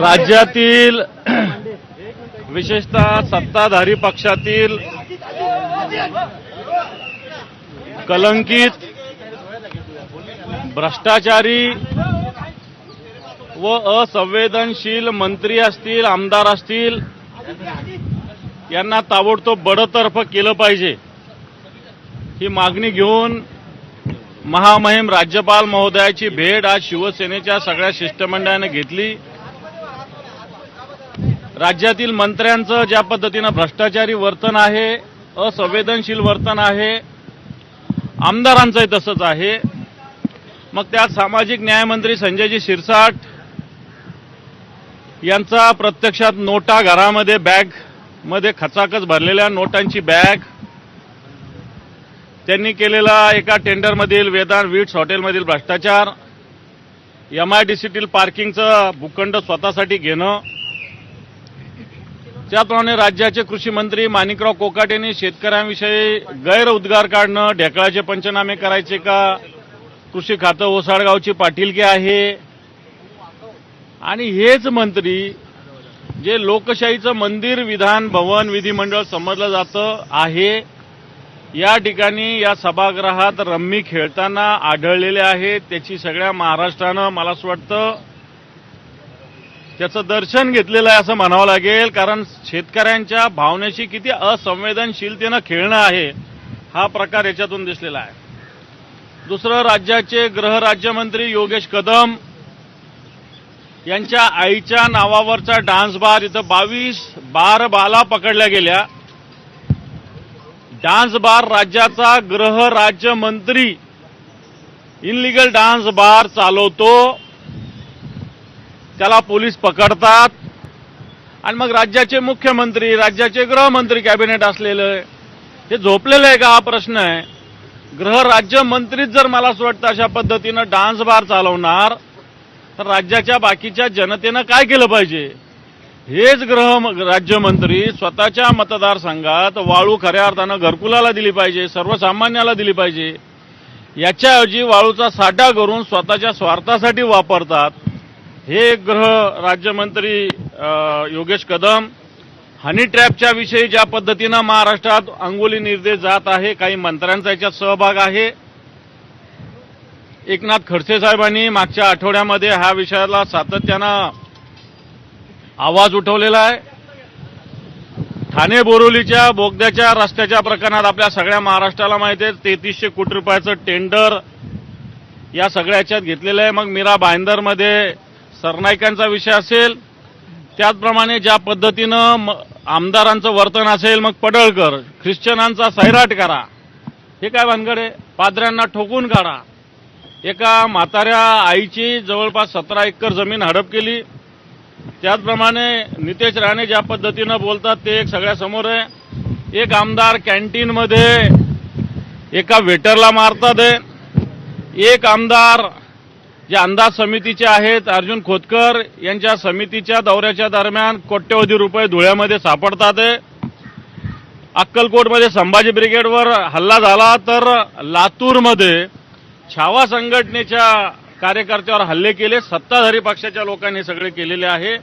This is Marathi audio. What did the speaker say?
राज्यातील विशेषतः सत्ताधारी पक्षातील कलंकित भ्रष्टाचारी व असंवेदनशील मंत्री असतील आमदार असतील यांना ताबडतोब बडतर्फ केलं पाहिजे. ही मागणी घेऊन महामहिम राज्यपाल महोदयाची भेट आज शिवसेनेच्या सगळ्या शिष्टमंडळाने घेतली. राज्यातील मंत्र्यांचं ज्या पद्धतीनं भ्रष्टाचारी वर्तन आहे असंवेदनशील वर्तन आहे आमदारांचंही तसंच आहे. मग त्यात सामाजिक न्यायमंत्री संजयजी शिरसाट यांचा प्रत्यक्षात नोटा घरामध्ये बॅगमध्ये खचाखच भरलेल्या नोटांची बॅग त्यांनी केलेला एका टेंडरमधील वेदांत वीट्स हॉटेलमधील भ्रष्टाचार एम आय डी सीतील पार्किंगचं भूखंड स्वतःसाठी घेणं त्याप्रमाणे राज्याचे कृषी मंत्री माणिकराव कोकाट यांनी शेतकऱ्यांविषयी गैरउद्गार काढणं ढेकळाचे पंचनामे करायचे का कृषी खातं ओसाडगावची पाटीलकी आहे. आणि हेच मंत्री जे लोकशाहीचं मंदिर विधान भवन विधिमंडळ समजलं जातं आहे. या ठिकाणी या सभागृहात रम्मी खेळताना आढळलेले आहेत त्याची सगळ्या महाराष्ट्रानं मला असं वाटतं त्याचं दर्शन घेतलेलं आहे असं म्हणावं लागेल. कारण शेतकऱ्यांच्या भावनेशी किती असंवेदनशीलतेनं खेळणं आहे हा प्रकार याच्यातून दिसलेला आहे. दुसरं राज्याचे गृहराज्यमंत्री योगेश कदम यांच्या आईच्या नावावरचा डान्स बार इथं बावीस बार बाला पकडल्या गेल्या. डान्स बार राज्याचा गृह राज्यमंत्री इनलिगल डान्स बार चालवतो. त्याला पोलीस पकडतात. आणि मग राज्याचे मुख्यमंत्री राज्याचे गृहमंत्री कॅबिनेट असलेलं हे झोपलेलं आहे का? हा प्रश्न आहे. गृह राज्यमंत्रीच जर मला असं वाटतं अशा पद्धतीनं डान्स बार चालवणार तर राज्याच्या बाकीच्या जनतेनं काय केलं पाहिजे? हेच गृह राज्यमंत्री स्वतःच्या मतदारसंघात वाळू खऱ्या अर्थानं घरकुलाला दिली पाहिजे सर्वसामान्याला दिली पाहिजे. याच्याऐवजी वाळूचा साठा करून स्वतःच्या स्वार्थासाठी वापरतात. हे गृह राज्यमंत्री योगेश कदम हनी ट्रॅपच्या विषयी ज्या पद्धतीनं महाराष्ट्रात अंगोली निर्देश जात आहे काही मंत्र्यांचा याच्यात सहभाग आहे. एकनाथ खडसे साहेबांनी मागच्या आठवड्यामध्ये ह्या विषयाला सातत्यानं आवाज उठवलेला आहे. ठाणे बोरिवलीच्या बोगद्याच्या रस्त्याच्या प्रकरणात आपल्या सगळ्या महाराष्ट्राला माहिती आहे. तेहतीसशे कोटी रुपयाचं टेंडर या सगळ्या ह्याच्यात घेतलेलं आहे. मग मीरा भाईंदरमध्ये सरनाईकांचा विषय असेल. त्याचप्रमाणे ज्या पद्धतीनं म- आमदारांचं वर्तन असेल मग पडळकर ख्रिश्चनांचा सैराट करा. हे काय भानगड आहे? पादऱ्यांना ठोकून काढा. एका म्हाताऱ्या आईची जवळपास सतरा एकर जमीन हडप केली. त्याचप्रमाणे नितेश राणे ज्या पद्धतीनं बोलतात ते एक सगळ्यासमोर आहे. एक आमदार कॅन्टीनमध्ये एका वेटरला मारतात आहे. एक आमदार जे अंदाज समितीचे आहेत अर्जुन खोतकर यांच्या समितीच्या दौऱ्याच्या दरम्यान कोट्यवधी रुपये धुळ्यामध्ये सापडतात आहे. अक्कलकोटमध्ये संभाजी ब्रिगेडवर हल्ला झाला तर लातूरमध्ये छावा संघटनेच्या कार्यकर्त्यावर हल्ले केले. सत्ताधारी पक्षाच्या लोकांनी सगळे केलेले आहे.